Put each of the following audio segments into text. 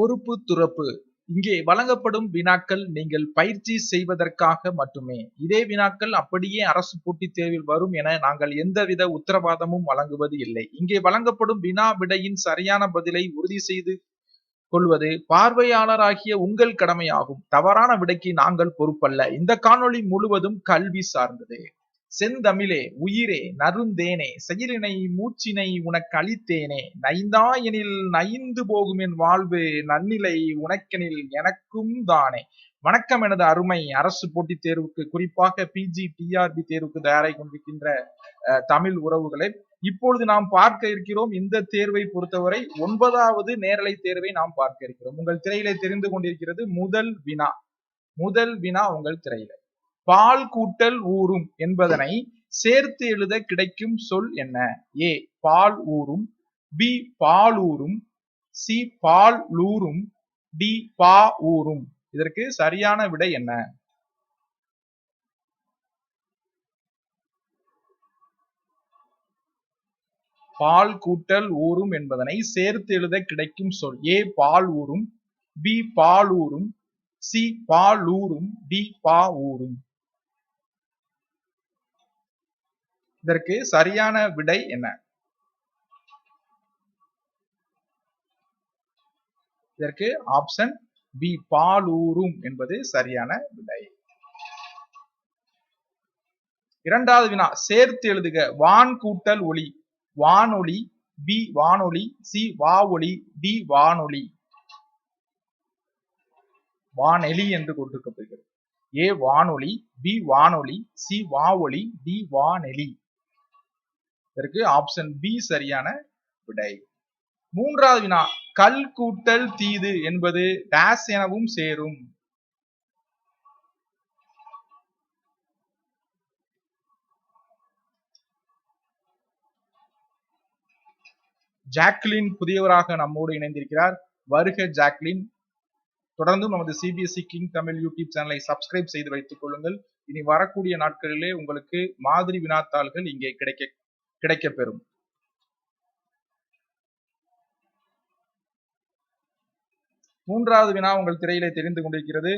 பொறுப்பு துறப்பு. இங்கே வழங்கப்படும் வினாக்கள் நீங்கள் பயிற்சி செய்வதற்காக மட்டுமே. இதே வினாக்கள் அப்படியே அரசு போட்டித் தேர்வில் வரும் என நாங்கள் எந்தவித உத்தரவாதமும் வழங்குவது இல்லை. இங்கே வழங்கப்படும் வினா விடையின் சரியான பதிலை உறுதி செய்து கொள்வது பார்வையாளராகிய உங்கள் கடமையாகும். தவறான விடைக்கு நாங்கள் பொறுப்பல்ல. இந்த காணொளி முழுவதும் கல்வி சார்ந்தது. செந்தமிழே உயிரே நருந்தேனே செயலினை மூச்சினை உனக்கு அளித்தேனே. நைந்தாயனில் நைந்து போகும் என் வாழ்வு நன்னிலை உனக்கெனில் எனக்கும் தானே. வணக்கம் எனது அருமை அரசு போட்டித் தேர்வுக்கு குறிப்பாக பிஜி டிஆர்பி தேர்வுக்கு தயாராகி கொண்டிருக்கின்ற அஹ், தமிழ் உறவுகளை இப்பொழுது நாம் பார்க்க இருக்கிறோம் இந்த தேர்வை பொறுத்தவரை ஒன்பதாவது நேரலை தேர்வை நாம் பார்க்க இருக்கிறோம். உங்கள் திரையிலே தெரிந்து கொண்டிருக்கிறது முதல் வினா. முதல் வினா உங்கள் திரையில. பால் கூட்டல் ஊறும் என்பதனை சேர்த்து எழுத கிடைக்கும் சொல் என்ன? ஏ பால் ஊறும் பி பாலூரும் சி பால் லூரும் டி பா ஊறும். இதற்கு சரியான விடை என்ன? பால் கூட்டல் ஊறும் என்பதனை சேர்த்து எழுத கிடைக்கும் சொல். ஏ பால் ஊறும் பி பால் ஊறும் சி பாலூரும் டி பா ஊறும். இதற்கு சரியான விடை என்ன? இதற்கு ஆப்ஷன் பி பாலூரும் என்பது சரியான விடை. இரண்டாவது வினா சேர்த்து எழுதுக வான் கூட்டல் ஒளி வானொலி பி வானொலி சி வாவொலி டி வானொலி. வானெலி என்று கொடுக்கப்படுகிறது ஏ வானொலி பி வானொலி சி வாவொலி டி வானெலி. இதற்கு ஆப்ஷன் பி சரியான விடை. மூன்றாவது வினா கல் கூட்டல் தீது என்பது டேஸ் எனவும் சேரும். ஜாக்லின் புதியவராக நம்மோடு இணைந்திருக்கிறார். வருக ஜாக்லின். தொடர்ந்தும் நமது சிபிஎஸ்இ கிங் தமிழ் யூடியூப் சேனலை சப்ஸ்கிரைப் செய்து வைத்துக் கொள்ளுங்கள். இனி வரக்கூடிய நாட்களிலே உங்களுக்கு மாதிரி வினாத்தாள்கள் இங்கே கிடைக்க கிடைக்கப்பெறும். மூன்றாவது வினா உங்கள் திரையிலே தெரிந்து கொண்டிருக்கிறது.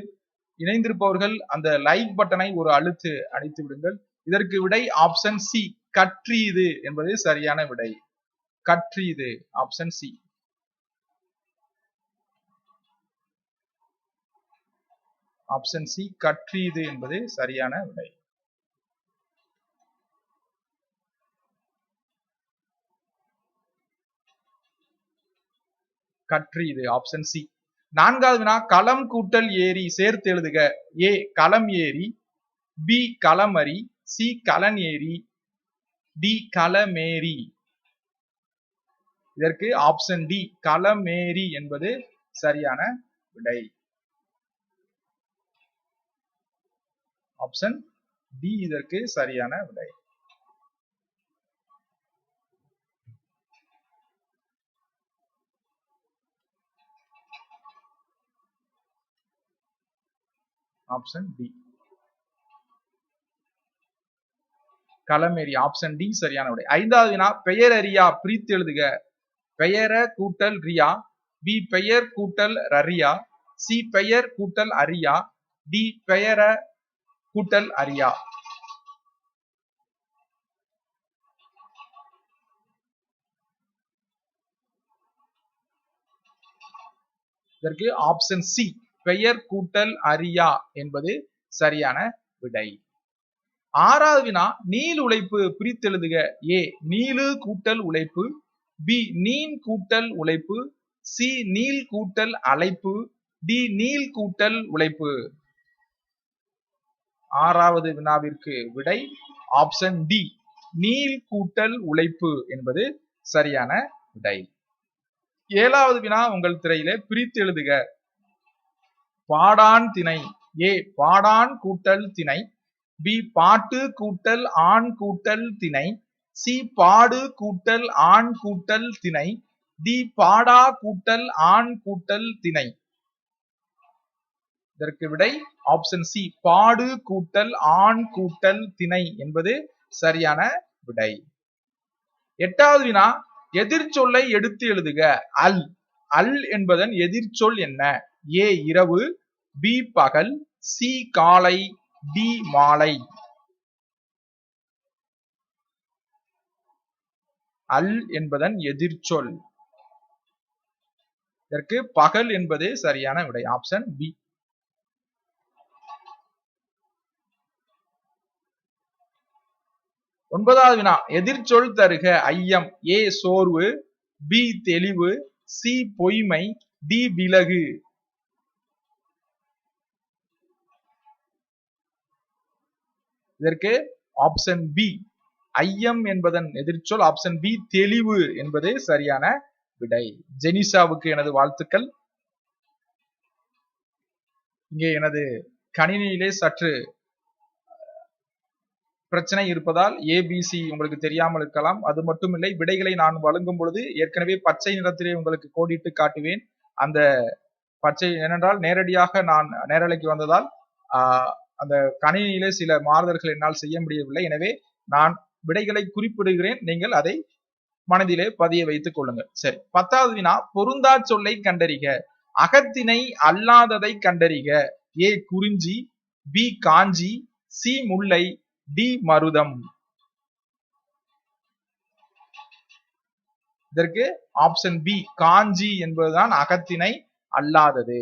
இணைந்திருப்பவர்கள் அந்த லைக் பட்டனை ஒரு அழுத்து அடித்து விடுங்கள். இதற்கு விடை ஆப்ஷன் சி கற்றீது என்பது சரியான விடை. கற்றீது ஆப்ஷன் சி ஆப்ஷன் சி கற்றீது என்பது சரியான விடை. கற்று இது ஆப்ஷன் சி நான்காவது வினா களம் கூட்டல் ஏரி சேர்த்து எழுதுக. ஏ களம் ஏரி பி களமரி சி கலன் ஏரி டி களமேரி இதற்கு ஆப்ஷன் டி களமேரி என்பது சரியான விடை. ஆப்ஷன் டி இதற்கு சரியான விடை. ஆப்ஷன் டி களமேரி ஆப்ஷன் டி சரியான விடை ஐந்தாவது வினா பெயர் அறியா பிரித்து எழுதுக. பெயர கூட்டல் ரியா பி பெயர் கூட்டல் ரரியா சி பெயர் கூட்டல் அரியா டி பெயர கூட்டல் அரியா இதற்கு ஆப்ஷன் சி பெயர் கூட்டல் அரியா என்பது சரியான விடை. ஆறாவது வினா நீள் உழைப்பு பிரித்தெழுதுக. ஏ நீளு கூட்டல் உழைப்பு பி நீன் கூட்டல் உழைப்பு சி நீள் கூட்டல் அழைப்பு டி நீள் கூட்டல் உழைப்பு. ஆறாவது வினாவிற்கு விடை ஆப்ஷன் டி நீள் கூட்டல் உழைப்பு என்பது சரியான விடை. ஏழாவது வினா உங்கள் திரையில பிரித்து எழுதுக பாடான் திணை. ஏ பாடான் கூட்டல் திணை. பி பாட்டு கூட்டல் ஆண் கூட்டல் திணை. சி பாடு கூட்டல் ஆண் கூட்டல் திணை. டி பாடா கூட்டல் ஆண் கூட்டல் திணை. இதற்கு விடை ஆப்ஷன் சி பாடு கூட்டல் ஆண் கூட்டல் திணை என்பது சரியான விடை. எட்டாவது வினா எதிர்ச்சொல்லை எடுத்து எழுதுக. அல். அல் என்பதன் எதிர்ச்சொல் என்ன? ஏ இரவு. பி பகல் சி காலை டி மாலை. அல் என்பதன் எதிர்ச்சொல். இதற்கு பகல் என்பது சரியான விடை ஆப்ஷன் பி ஒன்பதாவது வினா எதிர்ச்சொல் தருக ஐயம் ஏ சோர்வு பி தெளிவு சி பொய்மை டி விலகு. இதற்கு ஆப்ஷன் பி ஐயம் என்பதன் எதிர்ச்சொல் ஆப்ஷன் பி தெளிவு என்பது சரியான விடை. ஜெனிசாவுக்கு எனது வாழ்த்துக்கள். இங்கே எனது கணினியிலே சற்று பிரச்சனை இருப்பதால் ஏபிசி உங்களுக்கு தெரியாமல் இருக்கலாம். அது மட்டுமில்லை விடைகளை நான் வழங்கும் பொழுது ஏற்கனவே பச்சை நிறத்திலே உங்களுக்கு கோடிட்டு காட்டுவேன். அந்த பச்சை ஏனென்றால் நேரடியாக நான் நேரலைக்கு வந்ததால் அந்த கணினியிலே சில மாறுதல்கள் என்னால் செய்ய முடியவில்லை. எனவே நான் விடைகளை குறிப்பிடுகிறேன். நீங்கள் அதை மனதிலே பதிய வைத்துக் கொள்ளுங்கள். சரி பத்தாவது வினா பொருந்தா சொல்லை கண்டறிக. அகத்தினை அல்லாததை கண்டறிக. ஏ குறிஞ்சி பி காஞ்சி சி முல்லை டி மருதம். இதற்கு ஆப்ஷன் பி காஞ்சி என்பதுதான் அகத்தினை அல்லாதது.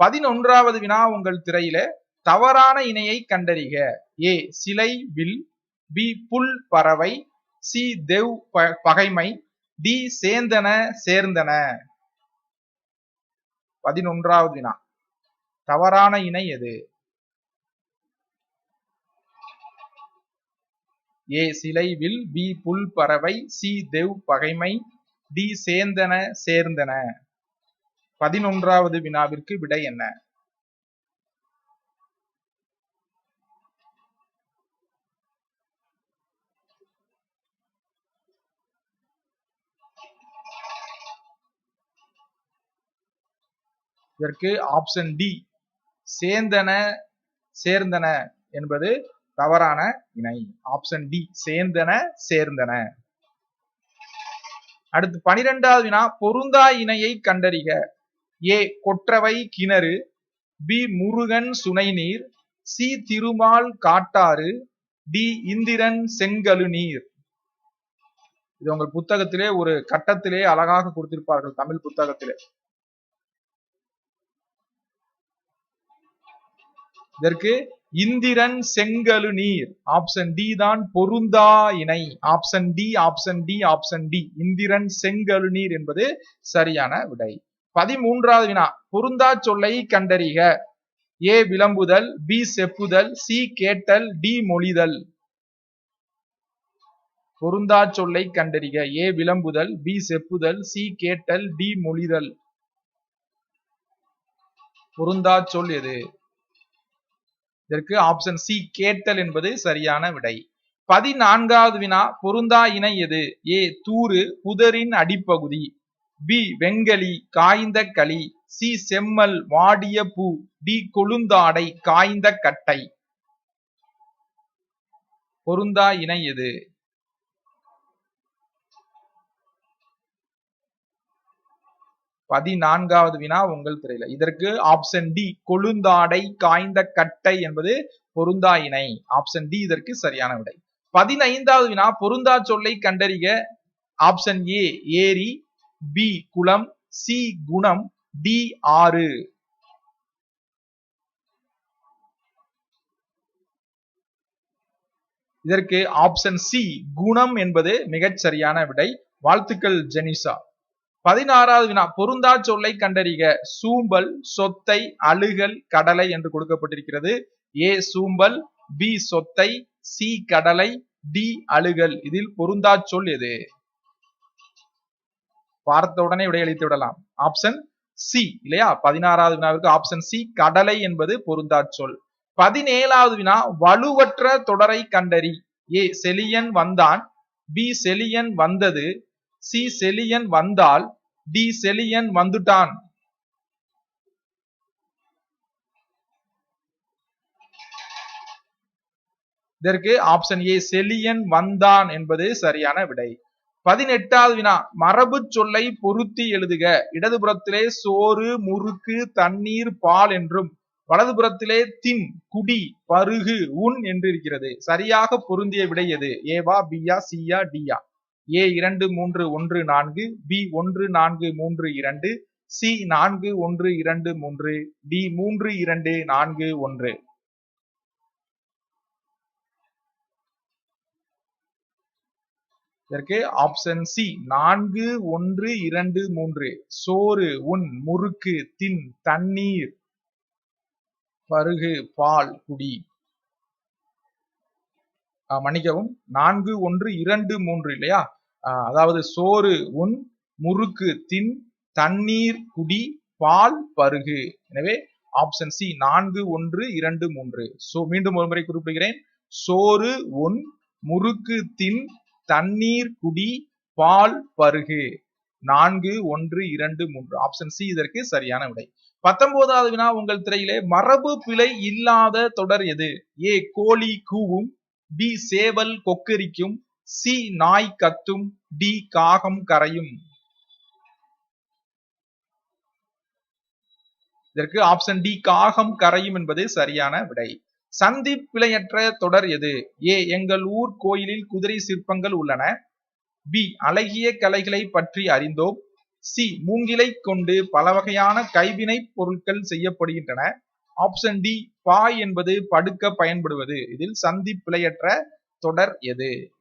பதினொன்றாவது வினா உங்கள் திரையில தவறான இணையை கண்டறிக. ஏ சிலை வில் பி புல் பறவை சி தெவ் பகைமை டி சேந்தன சேர்ந்தன. பதினொன்றாவது வினா. தவறான இணை எது? ஏ சிலை வில் பி புல் பறவை சி தெவ் பகைமை டி சேந்தன சேர்ந்தன. பதினொன்றாவது வினாவிற்கு விடை என்ன? இதற்கு ஆப்ஷன் டி சேர்ந்தன சேர்ந்தன என்பது தவறான இணை. ஆப்ஷன் டி சேர்ந்தன சேர்ந்தன. அடுத்து பனிரெண்டாவது வினா பொருந்தா இணையை கண்டறிக. ஏ கொற்றவை கிணறு பி முருகன் சுனைநீர் சி திருமால் காட்டாறு டி இந்திரன் செங்கழு நீர் இது உங்கள் புத்தகத்திலே ஒரு கட்டத்திலே அழகாக கொடுத்திருப்பார்கள் தமிழ் புத்தகத்திலே. இதற்கு இந்திரன் செங்கலு நீர் ஆப்ஷன் டி தான் பொருந்தா இணை. Option D option D option D Indiran செங்கலு நீர் என்பது சரியான விடை. பதிமூன்றாவது வினா பொருந்தா சொல்லை கண்டறிக. ஏ விளம்புதல் பி செப்புதல் சி கேட்டல் டி மொழிதல். பொருந்தா சொல்லை கண்டறிக. ஏ விளம்புதல் பி செப்புதல் சி கேட்டல் டி மொழிதல். பொருந்தா சொல் எது? இதற்கு ஆப்ஷன் சி கேட்டல் என்பது சரியான விடை. பதினான்காவது வினா பொருந்தா இணை எது? ஏ தூறு புதரின் அடிப்பகுதி. பி வெங்கலி காய்ந்த களி. சி செம்மல் வாடிய பூ. டி கொழுந்தாடை காய்ந்த கட்டை. பொருந்தா இணை எது? பதினான்காவது வினா உங்கள் திரையில. இதற்கு ஆப்ஷன் டி கொழுந்தாடை காய்ந்த கட்டை என்பது பொருந்தா இணை. ஆப்ஷன் டி இதற்கு சரியான விடை. பதினைந்தாவது வினா பொருந்தா சொல்லை கண்டறிக. ஆப்ஷன் ஏ ஏரி. பி குளம். சி குணம். டி ஆறு. இதற்கு ஆப்ஷன் சி குணம் என்பது மிகச் சரியான விடை. வாழ்த்துக்கள் ஜெனிசா. பதினாறாவது வினா பொருந்தா சொல்லை கண்டறிக. சூம்பல் சொத்தை அழுகல் கடலை என்று கொடுக்கப்பட்டிருக்கிறது. ஏ சூம்பல் பி சொத்தை சி கடலை டி அழுகல். இதில் பொருந்தா சொல் எது? பார்த்த உடனே விடையளித்து விடலாம். ஆப்ஷன் சி இல்லையா? பதினாறாவது வினாவிற்கு ஆப்ஷன் சி கடலை என்பது பொருந்தா சொல். பதினேழாவது வினா வலுவற்ற தொடரை கண்டறி. ஏ செலியன் வந்தான். பி செலியன் வந்தது. சி செலியன் வந்தால் டி செலியன் வந்துட்டான். இதற்கு ஆப்ஷன் ஏ செலியன் வந்தான் என்பது சரியான விடை. பதினெட்டாவது வினா மரபு சொல்லை பொருத்தி எழுதுக. இடதுபுறத்திலே சோறு முறுக்கு தண்ணீர் பால் என்றும் வலதுபுறத்திலே தின் குடி பருகு உன் என்று இருக்கிறது சரியாக பொருந்திய விடை எது? ஏவா பியா சியா டியா ஏ இரண்டு மூன்று ஒன்று நான்கு பி ஒன்று நான்கு மூன்று இரண்டு சி நான்கு ஒன்று இரண்டு மூன்று டி மூன்று இரண்டு நான்கு ஒன்று. இதற்கு ஆப்ஷன் சி நான்கு ஒன்று இரண்டு மூன்று சோறு உன் முறுக்கு தின் தண்ணீர் பருகு பால் குடி. மன்னிக்கவும். நான்கு ஒன்று இரண்டு மூன்று இல்லையா? அதாவது சோறு உன் முறுக்கு தின் தண்ணீர் குடி பால் பருகு. எனவே ஆப்ஷன் சி நான்கு ஒன்று இரண்டு மூன்று. சோ மீண்டும் ஒரு முறை குறிப்பிடுகிறேன். சோறு உன் முறுக்கு தின் தண்ணீர் குடி பால் பருகு. நான்கு ஒன்று இரண்டு மூன்று. ஆப்ஷன் சி இதற்கு சரியான விடை. பத்தொன்பதாவது வினா உங்கள் திரையிலே மரபு பிழை இல்லாத தொடர் எது? ஏ கோழி கூவும். பி சேவல் கொக்கரிக்கும் சி நாய் கத்தும் டி காகம் கரையும். இதற்கு ஆப்ஷன் டி காகம் கரையும் என்பது சரியான விடை. சந்தி பிழையற்ற தொடர் எது? ஏ எங்கள் ஊர் கோயிலில் குதிரை சிற்பங்கள் உள்ளன. பி அழகிய கலைகளை பற்றி அறிந்தோம். சி மூங்கிலை கொண்டு பல வகையான கைவினை பொருட்கள் செய்யப்படுகின்றன. ஆப்ஷன் டி பாய் என்பது படுக்க பயன்படுவது. இதில் சந்தி பிழையற்ற தொடர் எது?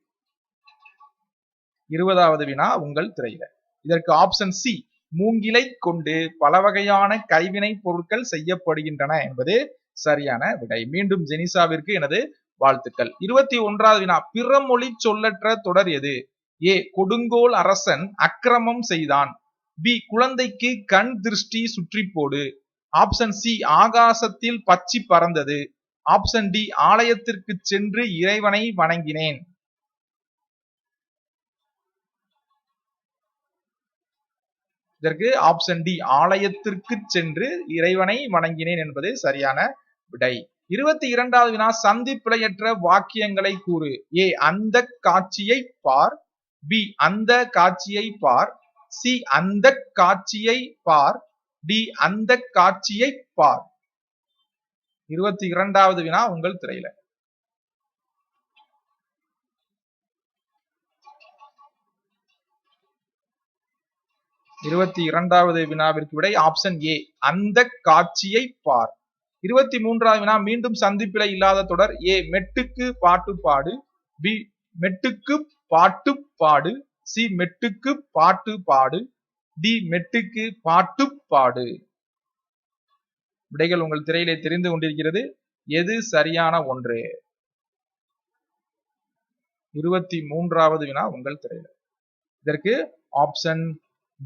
இருபதாவது வினா உங்கள் திரையில. இதற்கு ஆப்ஷன் சி மூங்கிலை கொண்டு பல வகையான கைவினை பொருட்கள் செய்யப்படுகின்றன என்பது சரியான விடை. மீண்டும் ஜெனிசாவிற்கு எனது வாழ்த்துக்கள். இருபத்தி ஒன்றாவது வினா பிறமொழி சொல்லற்ற தொடர் எது? ஏ கொடுங்கோல் அரசன் அக்கிரமம் செய்தான். பி குழந்தைக்கு கண் திருஷ்டி சுற்றி போடு ஆப்ஷன் சி ஆகாசத்தில் பச்சி பறந்தது. ஆப்ஷன் டி ஆலயத்திற்கு சென்று இறைவனை வணங்கினேன். இதற்கு ஆப்ஷன் டி ஆலயத்திற்கு சென்று இறைவனை வணங்கினேன் என்பது சரியான விடை. இருபத்தி இரண்டாவது வினா சந்தி பிழையற்ற வாக்கியங்களை கூறு. ஏ அந்த காட்சியை பார். பி அந்த காட்சியை பார். சி அந்த காட்சியை பார். டி அந்த காட்சியை பார். இருபத்தி இரண்டாவது வினா உங்கள் திரையில. இருபத்தி இரண்டாவது வினாவிற்கு விடை ஆப்ஷன் ஏ அந்த காட்சியை பார். இருபத்தி மூன்றாவது வினா மீண்டும் சந்திப்பில இல்லாத தொடர் ஏ மெட்டுக்கு பாட்டு பாடு பி மெட்டுக்கு பாட்டு பாடு சி மெட்டுக்கு பாட்டு பாடு டி மெட்டுக்கு பாட்டு பாடு விடைகள் உங்கள் திரையிலே தெரிந்து கொண்டிருக்கிறது. எது சரியான ஒன்று? இருபத்தி மூன்றாவது வினா உங்கள் திரையில. இதற்கு ஆப்ஷன்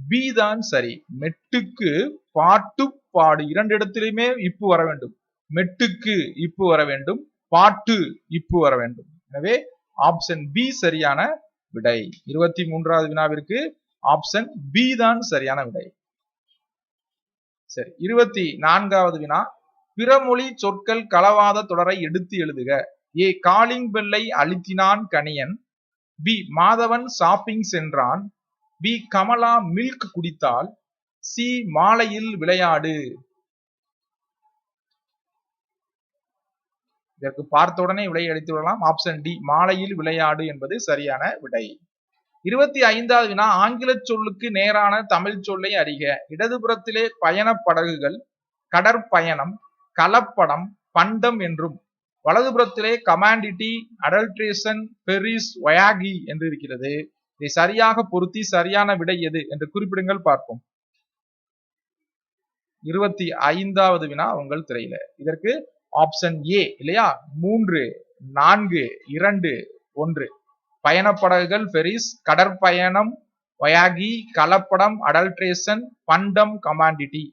பி தான் சரி. மெட்டுக்கு பாட்டு பாடு. இரண்டு இடத்திலுமே இப்பு வர வேண்டும். மெட்டுக்கு இப்பு வர வேண்டும். பாட்டு இப்பு வர வேண்டும். எனவே ஆப்ஷன் பி சரியான விடை. இருபத்தி மூன்றாவது வினாவிற்கு ஆப்ஷன் பி தான் சரியான விடை. சரி இருபத்தி நான்காவது வினா. பிறமொழி சொற்கள் களவாத தொடரை எடுத்து எழுதுக. ஏ காலிங் பெல்லை அழுத்தினான் கணியன். பி மாதவன் ஷாப்பிங் சென்றான். பி கமலா மில்க் குடித்தால் சி மாலையில் விளையாடு. இதற்கு பார்த்த உடனே விடை அளித்து விடலாம். ஆப்ஷன் டி மாலையில் விளையாடு என்பது சரியான விடை. இருபத்தி ஐந்தாவது வினா ஆங்கில சொல்லுக்கு நேரான தமிழ் சொல்லை அறிக. இடதுபுறத்திலே பயணப் படகுகள் கடற்பயணம் கலப்படம் பண்டம் என்றும் வலதுபுறத்திலே கமாண்டிட்டி அடல்ட்ரேஷன் பெரிஸ் வயாகி என்று இருக்கிறது. இதை சரியாக பொருத்தி சரியான விடை எது என்று குறிப்பிடுங்கள் பார்ப்போம். இருபத்தி ஐந்தாவது வினா உங்கள் திரையில. இதற்கு ஆப்ஷன் ஏ இல்லையா? மூன்று நான்கு இரண்டு ஒன்று. பயணப்படகுகள் பெரிஸ் கடற்பயணம் வயாகி கலப்படம் அடல்ட்ரேஷன் பண்டம் கமாண்டிட்டி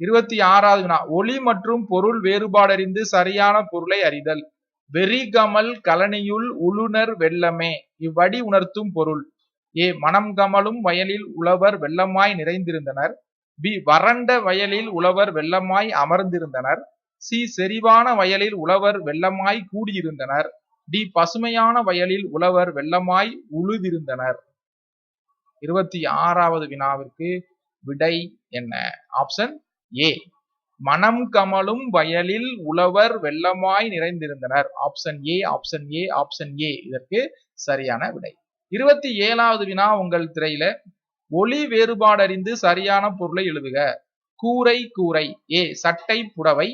இருபத்தி ஆறாவது வினா ஒளி மற்றும் பொருள் வேறுபாடறிந்து சரியான பொருளை அறிதல். வெறிகமல் கலனியுள் உளுணர் வெள்ளமே. இவ்வடி உணர்த்தும் பொருள். ஏ மனம் கமலும் வயலில் உழவர் வெள்ளமாய் நிறைந்திருந்தனர். பி வறண்ட வயலில் உழவர் வெள்ளமாய் அமர்ந்திருந்தனர். சி செறிவான வயலில் உழவர் வெள்ளமாய் கூடியிருந்தனர். டி பசுமையான வயலில் உழவர் வெள்ளமாய் உழுதிருந்தனர். இருபத்தி ஆறாவது வினாவிற்கு விடை என்ன? ஆப்ஷன் ஏ மனம் கமலும் வயலில் உழவர் வெள்ளமாய் நிறைந்திருந்தனர். Option A option A option A இதற்கு சரியான விடை. இருபத்தி ஏழாவது வினா உங்கள் திரையில. ஒளி வேறுபாடறிந்து சரியான பொருளை எழுதுக. கூரை கூரை. ஏ சட்டை புடவை.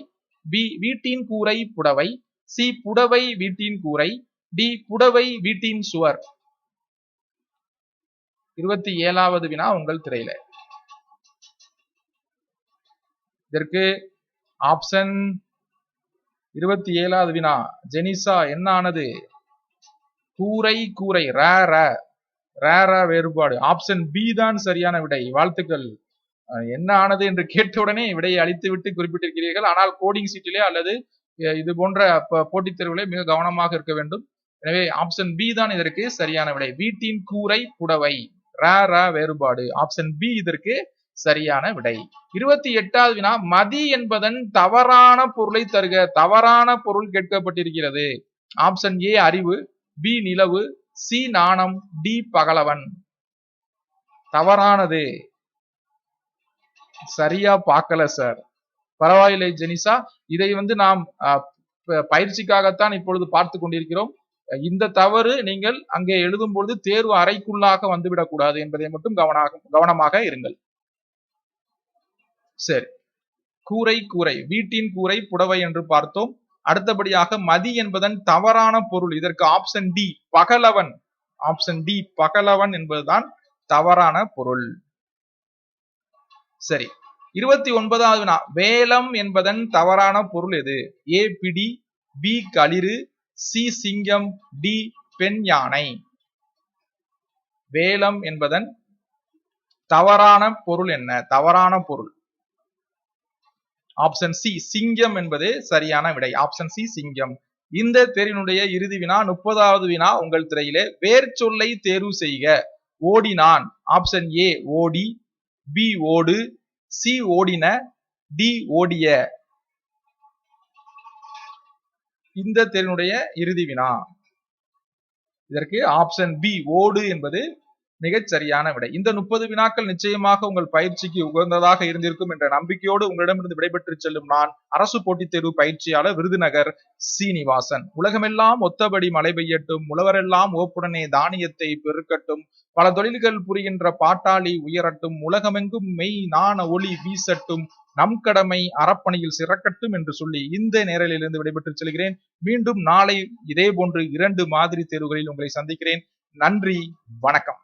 பி வீட்டின் கூரை புடவை. சி புடவை வீட்டின் கூரை டி புடவை வீட்டின் சுவர். இருபத்தி ஏழாவது வினா உங்கள் திரையில. இதற்கு ஆப்ஷன் இருபத்தி ஏழாவது வினா. ஜெனிசா என்ன ஆனது? கூரை கூரை ரே ரேர வேறுபாடு. ஆப்ஷன் பி தான் சரியான விடை. வாழ்த்துக்கள். என்ன ஆனது என்று கேட்டவுடனே விடையை அழித்து விட்டு குறிப்பிட்டிருக்கிறீர்கள். ஆனால் கோடிங் சீட்டிலே அல்லது இது போன்ற போட்டித் தேர்வுகளை மிக கவனமாக இருக்க வேண்டும். எனவே ஆப்ஷன் பி தான் இதற்கு சரியான விடை. வீட்டின் கூரை புடவை. ரேர வேறுபாடு. ஆப்ஷன் பி இதற்கு சரியான விடை. இருபத்தி எட்டாவது வினா மதி என்பதன் தவறான பொருளை தருக. தவறான பொருள் கேட்கப்பட்டிருக்கிறது. ஆப்ஷன் ஏ அறிவு பி நிலவு சி நாணம் டி பகலவன். தவறானது. சரியா பார்க்கல சார் பரவாயில்லை ஜெனிசா. இதை வந்து நாம் அஹ், பயிற்சிக்காகத்தான் இப்பொழுது பார்த்து கொண்டிருக்கிறோம். இந்த தவறு நீங்கள் அங்கே எழுதும் பொழுது தேர்வு அறைக்குள்ளாக வந்துவிடக் கூடாது என்பதை மட்டும் கவனமாக கவனமாக இருங்கள். சரி. கூரை கூரை. வீட்டின் கூரை புடவை என்று பார்த்தோம். அடுத்தபடியாக மதி என்பதன் தவறான பொருள். இதற்கு ஆப்ஷன் டி பகலவன். ஆப்ஷன் டி பகலவன் என்பதுதான் தவறான பொருள். சரி. இருபத்தி ஒன்பதாவது வினா வேலம் என்பதன் தவறான பொருள் எது? ஏ பிடி பி களிறு சி சிங்கம் டி பெண் யானை. வேலம் என்பதன் தவறான பொருள் என்ன? தவறான பொருள். ஆப்ஷன் சி சிங்கம் என்பது சரியான விடை. ஆப்ஷன் சி சிங்கம். இந்த தேர்வினுடைய இறுதி வினா முப்பதாவது வினா உங்கள் திரையிலே. வேர் சொல்லை தேர்வு செய்க. ஓடினான். ஆப்ஷன் ஏ ஓடி பி ஓடு சி ஓடின டி ஓடிய இந்த தேர்வினுடைய இறுதி வினா. இதற்கு ஆப்ஷன் பி ஓடு என்பது மிகச் சரியான விடை. இந்த முப்பது வினாக்கள் நிச்சயமாக உங்கள் பயிற்சிக்கு உகந்ததாக இருந்திருக்கும் என்ற நம்பிக்கையோடு உங்களிடமிருந்து விடைபெற்று செல்லும் நான் அரசு போட்டித் தேர்வு பயிற்சியாளர் விருதுநகர் சீனிவாசன். உலகமெல்லாம் ஒத்தபடி மழை பெய்யட்டும் உழவரெல்லாம் ஓப்புடனே தானியத்தை பெருக்கட்டும் பல தொழில்கள் புரிகின்ற பாட்டாளி உயரட்டும் உலகமெங்கும் மெய் நாண ஒளி வீசட்டும் நம் கடமை அறப்பணியில் சிறக்கட்டும் என்று சொல்லி இந்த நேரலிலிருந்து விடைபெற்று செல்கிறேன். மீண்டும் நாளை இதே போன்று இரண்டு மாதிரி தேர்வுகளில் உங்களை சந்திக்கிறேன். நன்றி வணக்கம்.